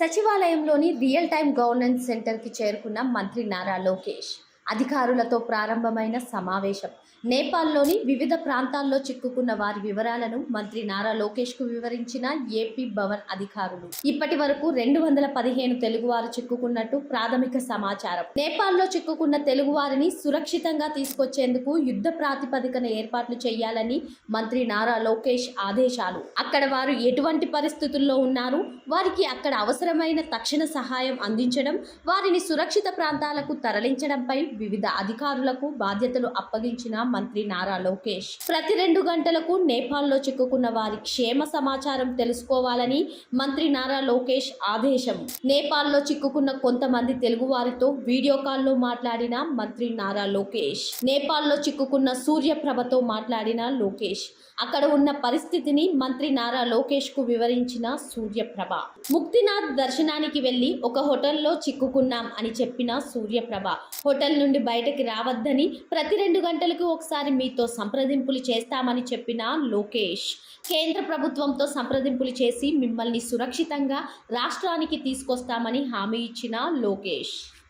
సచివాలయంలోని real time governance సెంటర్కి చేరుకున్న మంత్రి నారా లోకేష్. అధికారులతో ప్రారంభమైన సమావేశం. నేపాల్లోని వివిధ ప్రాంతాల్లో చిక్కుకున్న వారి వివరాలను మంత్రి నారా లోకేష్కు వివరించిన ఏపీ భవన్ అధికారులు. ఇప్పటి వరకు రెండు వందల పదిహేను తెలుగువారు చిక్కుకున్నట్టు ప్రాథమిక సమాచారం. నేపాల్లో చిక్కుకున్న తెలుగువారిని సురక్షితంగా తీసుకొచ్చేందుకు యుద్ధ ప్రాతిపదికన ఏర్పాట్లు చేయాలని మంత్రి నారా లోకేష్ ఆదేశాలు. అక్కడ వారు ఎటువంటి పరిస్థితుల్లో ఉన్నారు? వారికి అక్కడ అవసరమైన తక్షణ సహాయం అందించడం వారిని సురక్షిత ప్రాంతాలకు తరలించడంపై వివిధ అధికారులకు బాధ్యతలు అప్పగించిన మంత్రి నారా లోకేష్. ప్రతి రెండు గంటలకు నేపాల్లో చిక్కుకున్న వారి క్షేమ సమాచారం తెలుసుకోవాలని మంత్రి నారా లోకేష్ ఆదేశం. నేపాల్లో చిక్కుకున్న కొంతమంది తెలుగు వారితో వీడియో కాల్లో మాట్లాడిన మంత్రి నారా లోకేష్. నేపాల్లో చిక్కుకున్న సూర్యప్రభతో మాట్లాడిన లోకేష్. అక్కడ ఉన్న పరిస్థితిని మంత్రి నారా లోకేష్కు వివరించిన సూర్యప్రభ. ముక్తినాథ్ దర్శనానికి వెళ్ళి ఒక హోటల్లో చిక్కుకున్నాం అని చెప్పిన సూర్యప్రభ. హోటల్ నుండి బయటకి రావద్దని ప్రతి రెండు గంటలకు ఒకసారి మీతో సంప్రదింపులు చేస్తామని చెప్పిన లోకేష్. కేంద్ర ప్రభుత్వంతో సంప్రదింపులు చేసి మిమ్మల్ని సురక్షితంగా రాష్ట్రానికి తీసుకొస్తామని హామీ ఇచ్చిన లోకేష్.